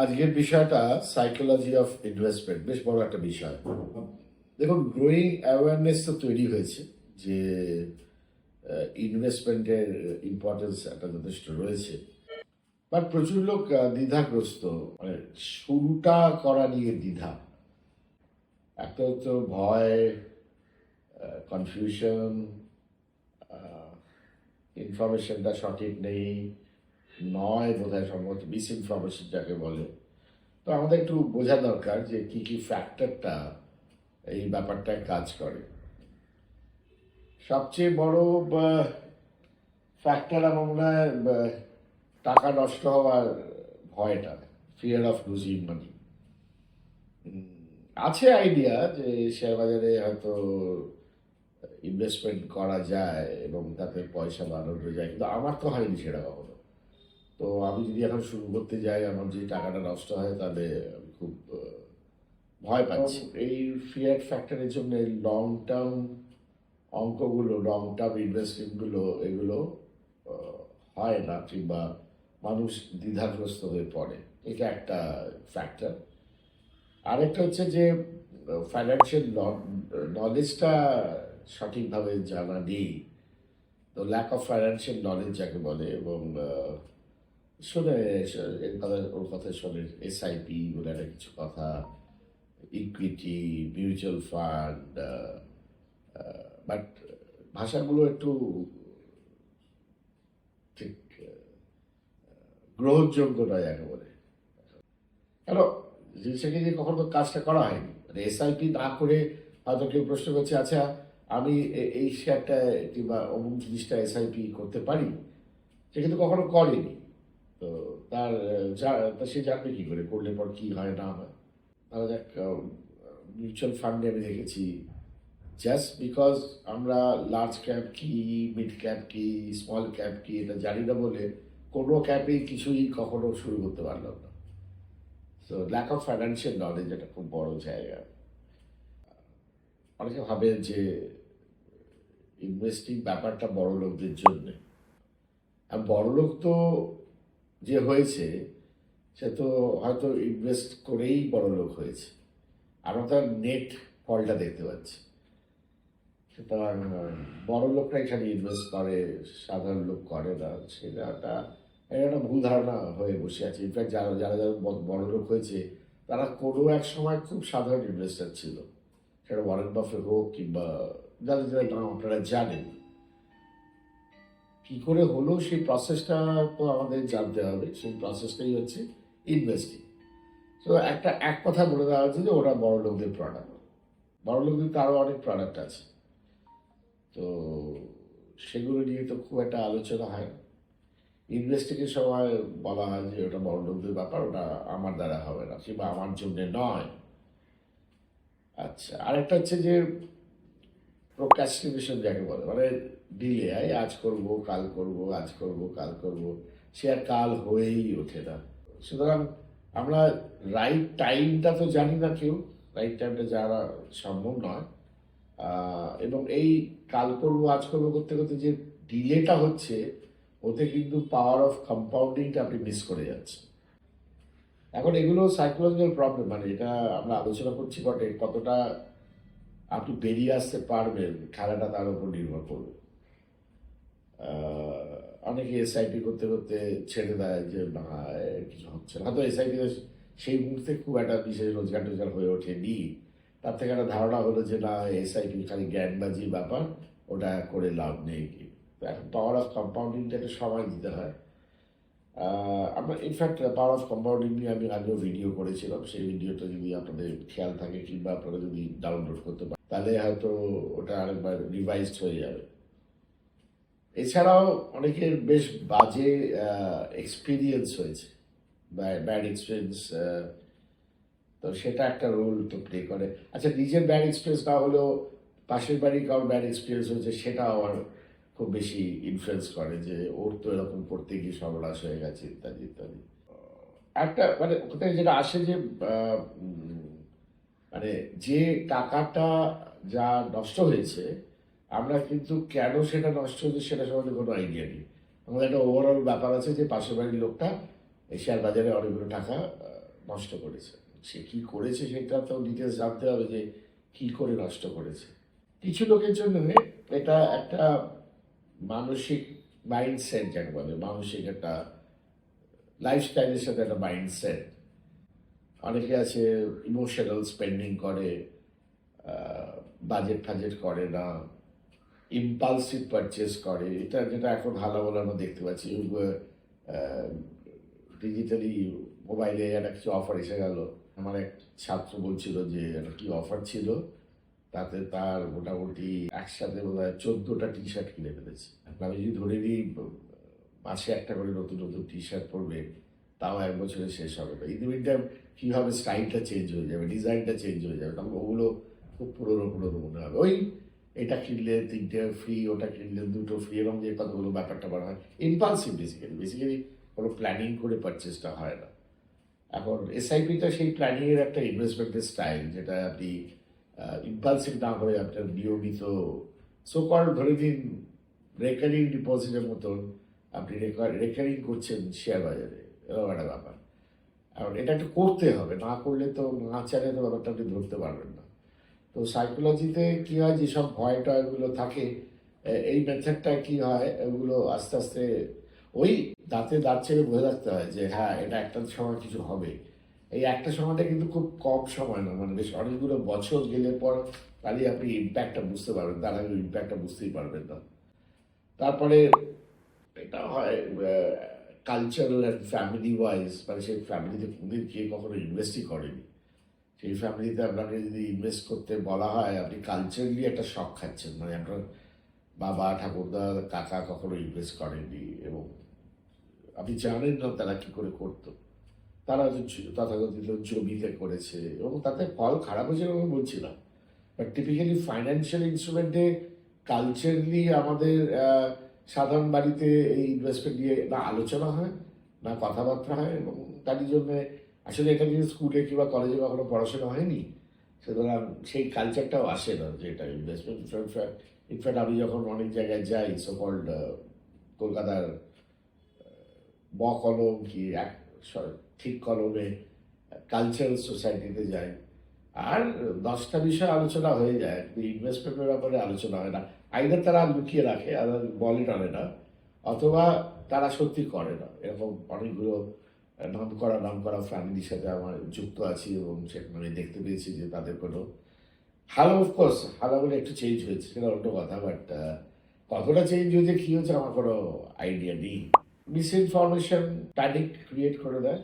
আজকের বিষয়টা psychology of investment বেশ বড় একটা বিষয়। দেখুন গ্রোয়িং অ্যাওয়ারনেস তো তৈরি হয়েছে যে ইনভেস্টমেন্টের ইম্পর্টেন্স একটা যথেষ্ট রয়েছে। বাট প্রচুর লোক দ্বিধাগ্রস্ত। মানে শুরুটা করা নিয়ে দ্বিধা। একটা হচ্ছে ভয় কনফিউশন ইনফরমেশনটা সঠিক নেই। নয় বোধহয় সম্ভবত মিস ইনফরমেশন যাকে বলে। তো আমাদের একটু বোঝা দরকার যে কি কি ফ্যাক্টরটা এই ব্যাপারটায় কাজ করে। সবচেয়ে বড় ফ্যাক্টর আমার মনে হয় টাকা নষ্ট হওয়ার ভয়টা ফিয়ার অফ লুজিং মানি আছে আইডিয়া যে শেয়ার বাজারে হয়তো ইনভেস্টমেন্ট করা যায় এবং তাতে পয়সা বাড়ানো যায়, কিন্তু আমার তো হয়নি সেটা কখনো। তো আমি যদি এখন শুরু করতে যাই আমার যে টাকাটা নষ্ট হয় তাহলে আমি খুব ভয় পাচ্ছি। এই ফিয়ার ফ্যাক্টরের জন্য লং টার্ম অঙ্কগুলো লং টার্ম ইনভেস্টমেন্টগুলো এগুলো হয় না কিংবা মানুষ দ্বিধাগ্রস্ত হয়ে পড়ে। এটা একটা ফ্যাক্টর আরেকটা হচ্ছে যে ফাইন্যান্সিয়াল নলেজটা সঠিকভাবে জানা নেই। তো ল্যাক অফ ফাইন্যান্সিয়াল নলেজ যাকে বলে এবং শোনে কথা, ওর কথা শোনে এসআইপি বলে একটা কিছু কথা ইকুইটি মিউচুয়াল ফান্ড বাট ভাষাগুলো একটু ঠিক গ্রহণযোগ্য নয় একেবারে। কেন? জিনিসটাকে যে কখনো কাজটা করা হয়নি। মানে এসআইপি না করে হয়তো কেউ প্রশ্ন করছে আচ্ছা আমি এই শেয়ারটা কিংবা অমুক জিনিসটা এসআইপি করতে পারি? সে কিন্তু কখনো করেনি। তো তার সে জানবে কী করে, করলে পর কী হয়, না হয়। তাহলে দেখ মিউচুয়াল ফান্ডে আমি দেখেছি জাস্ট বিকজ আমরা লার্জ ক্যাপ কি মিড ক্যাপ কি স্মল ক্যাপ কি, এটা জানি না বলে কোনো ক্যাপেই কিছুই কখনো শুরু করতে পারলাম না। So lack of financial knowledge এটা খুব বড় জায়গা। অনেকে ভাবে যে ইনভেস্টিং ব্যাপারটা বড় লোকদের জন্যে। আর বড় লোক তো যে হয়েছে, সে তো হয়তো ইনভেস্ট করেই বড় লোক হয়েছে। আমরা তার নেট ফলটা দেখতে পাচ্ছি। সুতরাং বড় লোকরা এখানে ইনভেস্ট করে, সাধারণ লোক করে না। সেটা একটা একটা ভুল ধারণা হয়ে বসে আছে। ইনফ্যাক্ট যারা যারা যারা বড় লোক হয়েছে, তারা কোনো এক সময় খুব সাধারণ ইনভেস্টার ছিল। সেটা ওয়ারেন বাফে হোক কিংবা যাদের যারা আপনারা জানেন কি করে হলো সেই প্রসেসটা তো আমাদের জানতে হবে। সেই প্রসেসটাই হচ্ছে ইনভেস্টিং তো একটা, এক কথা বলে দেওয়া হচ্ছে যে ওরা বড় লোকদের প্রোডাক্ট বড় লোকদের তো অনেক প্রোডাক্ট আছে। তো সেগুলো নিয়ে তো খুব একটা আলোচনা হয়। না ইনভেস্টিংয়ের সময় বলা হয় যে ওটা বড় লোকদের ব্যাপার, ওটা আমার দ্বারা হবে না, কিংবা আমার জন্যে নয়। আচ্ছা আরেকটা হচ্ছে যে প্রোক্যাস্টিনেশন যাকে বলে মানে ডিলে আই আজ করব, কাল করব, আজ করব, কাল করব। সে আর কাল হয়েই ওঠে না। সুতরাং আমরা রাইট টাইমটা তো জানি না কেউ রাইট টাইমটা জানা সম্ভব নয়। এবং এই কাল করব, আজ করব করতে করতে যে ডিলেটা হচ্ছে, ওতে কিন্তু পাওয়ার অফ কম্পাউন্ডিংটা আপনি মিস করে যাচ্ছেন। এখন এগুলো সাইকোলজিক্যাল প্রবলেম মানে এটা আমরা আলোচনা করছি বটে কতটা আপনি বেরিয়ে আসতে পারবেন, খেলাটা তার উপর নির্ভর করবে। অনেকে এসআইপি করতে করতে ছেড়ে দেয় যে, না কিছু হচ্ছে না। হয়তো এসআইপি সেই মুহূর্তে খুব একটা বিশেষ রোজগার টোজগার হয়ে ওঠেনি। তার থেকে একটা ধারণা হলো যে, না এসআইপি খালি জ্ঞানবাজি ব্যাপার, ওটা করে লাভ নেই কি? এখন পাওয়ার অফ কম্পাউন্ডিংটা একটু সময় দিতে হয়। আমরা ইনফ্যাক্ট পাওয়ার অফ কম্পাউন্ডিং নিয়ে আমি আগেও ভিডিও করেছিলাম। সেই ভিডিওটা যদি আপনাদের খেয়াল থাকে কিংবা আপনারা যদি ডাউনলোড করতে পারেন। তাহলে হয়তো ওটা আরেকবার রিভাইজড হয়ে যাবে। এছাড়াও অনেকের বেশ বাজে এক্সপিরিয়েন্স হয়েছে। ব্যাড এক্সপিরিয়েন্স তো সেটা একটা রোল তো প্লে করে। আচ্ছা নিজের ব্যাড এক্সপিরিয়েন্স না হলেও পাশের বাড়ির কারোর ব্যাড এক্সপিরিয়েন্স হয়েছে সেটা আমার খুব বেশি ইনফ্লুয়েন্স করে যে ওর তো এরকম করতে গিয়ে সর্বনাশ হয়ে গেছে, ইত্যাদি ইত্যাদি। একটা মানে কোথায় যেটা আসে যে মানে যে টাকাটা যা নষ্ট হয়েছে, আমরা কিন্তু কেন সেটা নষ্ট হয়েছে সেটা সম্বন্ধে কোনো আইডিয়া নেই। আমাদের একটা ওভারঅল ব্যাপার আছে যে পাশের বাড়ির লোকটা শেয়ার বাজারে অনেকগুলো টাকা নষ্ট করেছে। সে কি করেছে সেটা তো ডিটেলস জানতে হবে যে কি করে নষ্ট করেছে। কিছু লোকের জন্য এটা একটা মানসিক মাইন্ডসেট যাকে বলে, মানসিক একটা লাইফস্টাইলের সাথে একটা মাইন্ডসেট অনেকে আছে ইমোশনাল স্পেন্ডিং করে বাজেট ফাজেট করে না ইম্পালসিভ পারচেস করে। এটা যেটা এখন ভালো বলে আমরা দেখতে পাচ্ছি। ডিজিটালি মোবাইলে একটা কিছু অফার এসে গেল। আমার এক ছাত্র বলছিল যে একটা কি অফার ছিল? তাতে তার মোটামুটি একসাথে বোধ হয় চোদ্দোটা টি শার্ট কিনে ফেলেছে। আমি যদি ধরে নিই, মাসে একটা করে নতুন নতুন টি শার্ট পরবে, তাও এক বছরে শেষ হবে না। ইতিমধ্যে কীভাবে স্টাইলটা চেঞ্জ হয়ে যাবে, ডিজাইনটা চেঞ্জ হয়ে যাবে, তখন ওগুলো খুব পুরোনো পুরোনো মনে হবে। ওই এটা কিনলে তিনটে ফ্রি ওটা কিনলে দুটো ফ্রি এরকম যে কতগুলো ব্যাপারটা বলা হয়। ইম্পালসিভ বেসিক্যালি বেসিক্যালি কোনো প্ল্যানিং করে পারচেসটা হয় না। এখন এসআইপিটা সেই প্ল্যানিংয়ের একটা ইনভেস্টমেন্টের স্টাইল যেটা আপনি ইম্পালসিভ না হয়ে আপনার নিয়মিত সো কল ধরে দিন রেকারিং ডিপোজিটের মতন আপনি রেকারিং করছেন শেয়ার বাজারে। এরকম একটা ব্যাপার। এখন এটা একটু করতে হবে, না করলে তো না চাইলে তো ব্যাপারটা আপনি ধরতে পারবেন না। তো সাইকোলজিতে কী হয়, যেসব ভয় টয়গুলো থাকে এই মেথডটা কি হয়, এগুলো আস্তে আস্তে ওই দাঁতে দাঁত ছেড়ে বোঝা রাখতে হয় যে হ্যাঁ এটা একটা সময় কিছু হবে। এই একটা সময়টা কিন্তু খুব কম সময় না মানে বেশ অনেকগুলো বছর গেলে পর তাহলে আপনি ইম্প্যাক্টটা বুঝতে পারবেন তার আগে ইম্প্যাক্টটা বুঝতেই পারবেন না। তারপরে এটা হয় কালচারাল অ্যান্ড ফ্যামিলি ওয়াইজ মানে সেই ফ্যামিলিতে কোনদিন কে কখনো ইনভেস্টই করেনি। সেই ফ্যামিলিতে আপনাকে যদি ইনভেস্ট করতে বলা হয়, আপনি কালচারালি একটা শখ খাচ্ছেন। মানে আপনার বাবা, ঠাকুরদা, কাকা কখনো ইনভেস্ট করেননি এবং আপনি জানেন না তারা কী করে করতো। তারা তথাকথিত জমিতে করেছে এবং তাতে ফল খারাপ হয়েছে আমি বলছি না বাট টিপিক্যালি ফাইন্যান্সিয়াল ইনস্ট্রুমেন্টে কালচারালি আমাদের সাধারণ বাড়িতে এই ইনভেস্টমেন্ট নিয়ে না আলোচনা হয়, না কথাবার্তা হয় এবং তারই জন্য আসলে এটা যদি স্কুলে কিংবা কলেজে কখনো পড়াশোনা হয়নি। সুতরাং সেই কালচারটাও আসে না যে এটা ইনভেস্টমেন্ট ইনফ্যাক্ট আমি যখন অনেক জায়গায় যাই সো কল্ড কলকাতার ব কলম কি এক ঠিক কলমে কালচারাল সোসাইটিতে যাই আর দশটা বিষয় আলোচনা হয়ে যায়। ইনভেস্টমেন্টের ব্যাপারে আলোচনা হয় না। আইদার তারা লুকিয়ে রাখে, আর বলে টানে না, অথবা তারা সত্যি করে না। এরকম অনেকগুলো নাম করা নাম করা ফ্যামিলির সাথে আমার যুক্ত আছি এবং সেখানে দেখতে পেয়েছি যে তাদের কোনো হালো অফকোর্স হালো বলে একটু চেঞ্জ হয়েছে, সেটা অন্য কথা বাট কতটা চেঞ্জ হয়েছে কী হয়েছে আমার কোনো আইডিয়া নেই। মিস ইনফরমেশন প্যানিক ক্রিয়েট করে দেয়।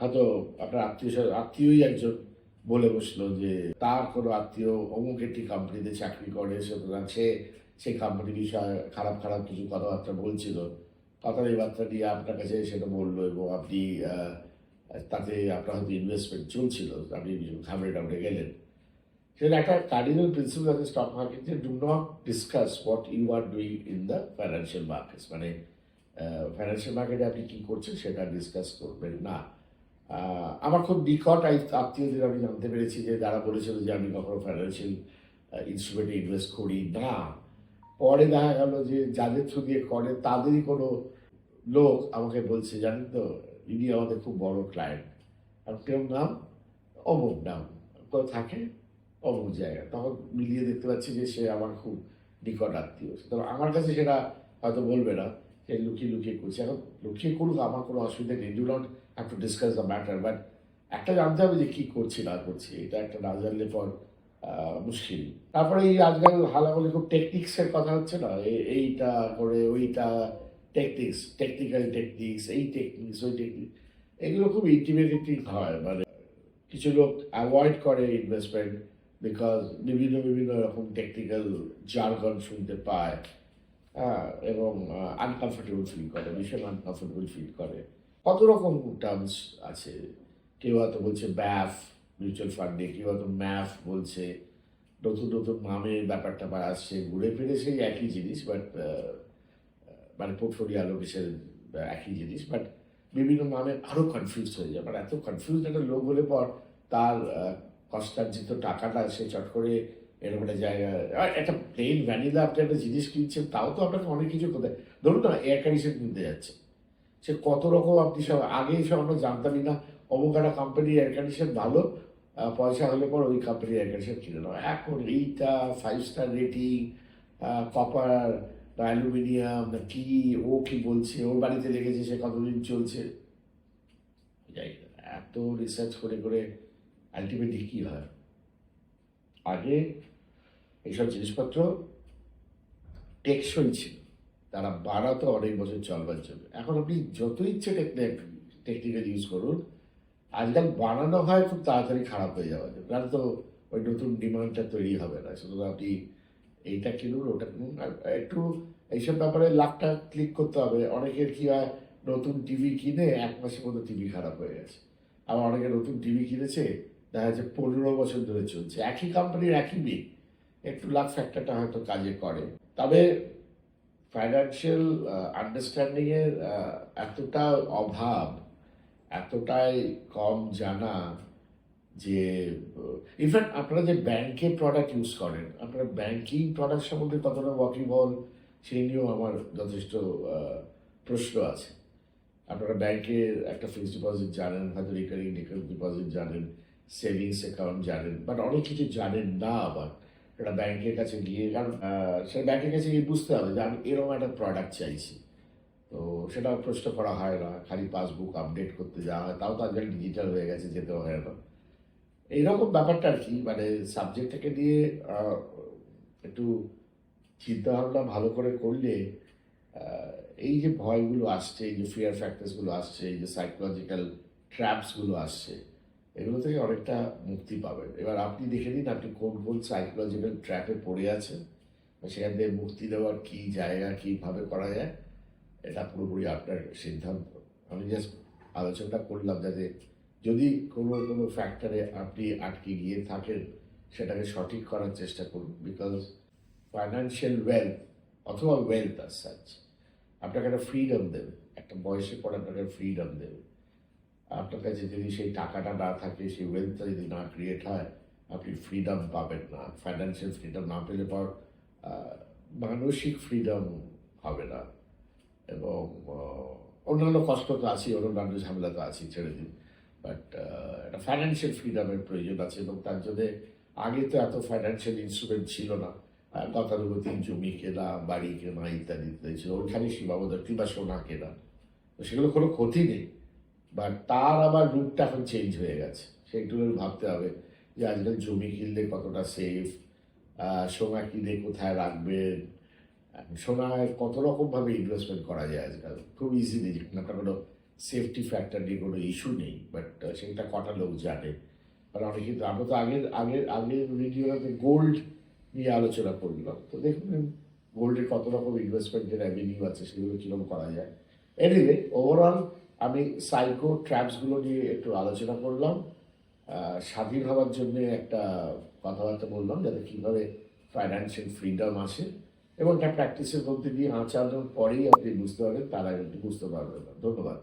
হয়তো আপনার আত্মীয় আত্মীয়ই একজন বলে বসল যে, তার কোনো আত্মীয় অমুক একটি কোম্পানিতে চাকরি করে, সুতরাং সে সেই কোম্পানি বিষয়ে খারাপ খারাপ কিছু কথাবার্তা বলছিল। কথাবার্তা নিয়ে আপনার কাছে সেটা বলল এবং আপনি তাতে আপনার হয়তো ইনভেস্টমেন্ট চলছিল। আপনি ঘাবড়ে টাবড়ে গেলেন। সেটা একটা কার্ডিনাল প্রিন্সিপাল আছে স্টক মার্কেটে do not discuss what you are doing in the financial markets মানে ফাইন্যান্সিয়াল মার্কেটে আপনি কী করছেন সেটা ডিসকাস করবেন না। আমার খুব নিকট আত্মীয়দের আমি জানতে পেরেছি যে যারা বলেছিল যে আমি কখনো ফাইন্যান্সিয়াল ইনস্ট্রুমেন্টে ইনভেস্ট করি না। পরে দেখা গেল যে যাদের থ্রু দিয়ে করে, তাদেরই কোনো লোক আমাকে বলছে, জানেন তো, ইনি আমাদের খুব বড় ক্লায়েন্ট আর কেউ নাম অমুক নাম কোথাও থাকে অমুক জায়গা। তখন মিলিয়ে দেখতে পাচ্ছি যে সে আমার খুব নিকট আত্মীয়। সুতরাং আমার কাছে সেটা হয়তো বলবে না যে লুকিয়ে লুকিয়ে করছে। এখন লুকিয়ে করুক, আমার কোনো অসুবিধা নেই। Do not have to discuss the matter but একটা জানতে হবে যে কী করছি, না করছি। এটা একটা না জানলে পর মুশকিল। তারপরে এই আজকাল হালাগুলি খুব টেকনিক্সের কথা হচ্ছে না? এইটা করে, ওইটা টেকনিক্স টেকনিক্যাল টেকনিক্স এই টেকনিক্স ওই টেকনিক এগুলো খুব ইন্টিমিডেটিং হয় মানে কিছু লোক অ্যাভয়েড করে ইনভেস্টমেন্ট বিকজ বিভিন্ন বিভিন্ন রকম টেকনিক্যাল জার্গন শুনতে পায় হ্যাঁ এবং আনকমফোর্টেবল ফিল করে, ভীষণ আনকমফোর্টেবল ফিল করে। কত রকম টার্মস আছে? কেউ হয়তো বলছে ব্যাফ মিউচুয়াল ফান্ডে কেউ হয়তো ম্যাফ বলছে, নতুন নতুন নামের ব্যাপারটা বা আসছে, ঘুরে ফিরে সেই একই জিনিস বাট মানে পোর্টফোলিও অ্যালোকেশন একই জিনিস বাট বিভিন্ন নামে আরও কনফিউজ হয়ে যায়। মানে এত কনফিউজ একটা লোক হলে পর তার কষ্টার্জিত টাকাটা সে চট করে এরকম একটা জায়গা একটা প্লেন ভ্যানিলা আপনি একটা জিনিস কিনছেন, তাও তো আপনাকে অনেক কিছু কোথায় ধরুন না এয়ার কন্ডিশন কিনতে যাচ্ছে। সে কত রকম আপনি সব, আগে সব আমরা জানতামই না। অমুক একটা কোম্পানি এয়ার কন্ডিশন ভালো পয়সা হলে পর ওই কোম্পানি এয়ার কন্ডিশন কিনে নেওয়া এখন এইটা ফাইভ স্টার রেটিং কপার না অ্যালুমিনিয়াম না কি, ও কি বলছে, ওর বাড়িতে লেগেছে সে কতদিন চলছে। যাই এত রিসার্চ করে করে আলটিমেটলি কী হয়? আগে এইসব জিনিসপত্র টেকসই ছিল। তারা বাড়াতো অনেক বছর চলবার জন্য। এখন আপনি যত ইচ্ছে টেকনিক টেকনিক্যাল ইউজ করুন, আজকাল বানানো হয় খুব তাড়াতাড়ি খারাপ হয়ে যাওয়ার জন্য তাহলে তো ওই নতুন ডিমান্ডটা তৈরি হবে না। শুধু আপনি এইটা কিনুন, ওটা কিনুন। আর একটু এইসব ব্যাপারে লাখটা ক্লিক করতে হবে। অনেকের কি হয়, নতুন টিভি কিনে এক মাসের মধ্যে টিভি খারাপ হয়ে গেছে। আবার অনেকে নতুন টিভি কিনেছে, দেখা যাচ্ছে পনেরো বছর ধরে চলছে। একই কোম্পানির একই বিল একটু লাখ ফ্যাক্টরটা হয়তো কাজে করে। তবে ফাইন্যান্সিয়াল আন্ডারস্ট্যান্ডিংয়ের এতটা অভাব, এতটাই কম জানা যে ইনফ্যাক্ট আপনারা যে ব্যাংকে প্রোডাক্ট ইউজ করেন, আপনারা ব্যাংকিং প্রোডাক্ট সম্বন্ধে কতটা ওয়াকিবল সেই নিয়েও আমার যথেষ্ট প্রশ্ন আছে। আপনারা ব্যাংকের একটা ফিক্সড ডিপোজিট জানেন, হয়তো রিকারিং ডিপোজিট জানেন সেভিংস অ্যাকাউন্ট জানেন বাট অনেক কিছু জানেন না আবার। এটা ব্যাংকের কাছে গিয়ে, কারণ সেটা ব্যাংকের কাছে গিয়ে বুঝতে হবে যে আমি এরকম একটা প্রোডাক্ট চাইছি। তো সেটা প্রশ্ন করা হয় না, খালি পাসবুক আপডেট করতে যাওয়া হয়, তাও তো আজকাল ডিজিটাল হয়ে গেছে, যেতে হয় না এইরকম ব্যাপারটা আর কি মানে সাবজেক্টটাকে নিয়ে একটু চিন্তাভাবনা ভালো করে করলে এই যে ভয়গুলো আসছে, এই যে ফিয়ার ফ্যাক্টরসগুলো আসছে, এই যে সাইকোলজিক্যাল ট্র্যাপসগুলো আসছে এগুলো থেকে অনেকটা মুক্তি পাবেন। এবার আপনি দেখে নিন আপনি কোন কোন সাইকোলজিক্যাল ট্র্যাপে পড়ে আছেন সেখান থেকে মুক্তি দেওয়ার কী জায়গা, কীভাবে করা যায়, এটা পুরোপুরি আপনার সিদ্ধান্ত। আমি জাস্ট আলোচনাটা করলাম যাতে যদি কোনো কোনো ফ্যাক্টরে আপনি আটকে গিয়ে থাকেন, সেটাকে সঠিক করার চেষ্টা করুন। বিকজ ফাইন্যান্সিয়াল ওয়েলথ অথবা ওয়েলথ আর সাচ আপনাকে একটা ফ্রিডম দেবে। একটা বয়সের পর আপনাকে ফ্রিডম দেবে। আপনার কাছে যদি সেই টাকাটা না থাকে সেই ওয়েলথটা যদি না ক্রিয়েট হয় আপনি ফ্রিডম পাবেন না। ফাইন্যান্সিয়াল ফ্রিডম না পেলে পর মানসিক ফ্রিডম হবে না। এবং অন্যান্য কষ্ট তো আছে অন্যান্য ঝামেলা তো আছে ছেড়ে দিন। বাট একটা ফাইন্যান্সিয়াল ফ্রিডমের প্রয়োজন আছে এবং তার জন্য আগে তো এত ফাইন্যান্সিয়াল ইনস্ট্রুমেন্ট ছিল না। আহ, গতানুগতিক জমি কেনা বাড়ি কেনা ইত্যাদি ইত্যাদি ছিল। ওইখানে সীমাবদ্ধ কিংবা সোনা কেনা। তো সেগুলো কোনো ক্ষতি নেই। বাট তার আবার রুটটা এখন চেঞ্জ হয়ে গেছে। সেগুলো ভাবতে হবে যে আজকাল জমি কিনলে কতটা সেফ সোনা কিনে কোথায় রাখবেন সোনায় কত রকমভাবে ইনভেস্টমেন্ট করা যায় আজকাল? খুব ইজিলি আপনার কোনো সেফটি ফ্যাক্টর নিয়ে কোনো ইস্যু নেই। বাট সেটা কটা লোক জানে? আর অনেক আমরা তো আগের আগের আগের ভিডিওতে গোল্ড নিয়ে আলোচনা করলাম। তো দেখুন গোল্ডের কত রকম ইনভেস্টমেন্টের অ্যাভিনিউ আছে, সেগুলো কীরকম করা যায়? এনিওয়ে ওভারঅল আমি সাইকো ট্র্যাপসগুলো নিয়ে একটু আলোচনা করলাম। স্বাধীন হওয়ার জন্য একটা কথাবার্তা বললাম, যাতে কীভাবে ফাইন্যান্সিয়াল ফ্রিডম আসে এবং এটা প্র্যাকটিসের মধ্যে দিয়ে আঁচানোর পরেই আপনি বুঝতে পারবেন, তারা একটু বুঝতে পারবেন না। ধন্যবাদ।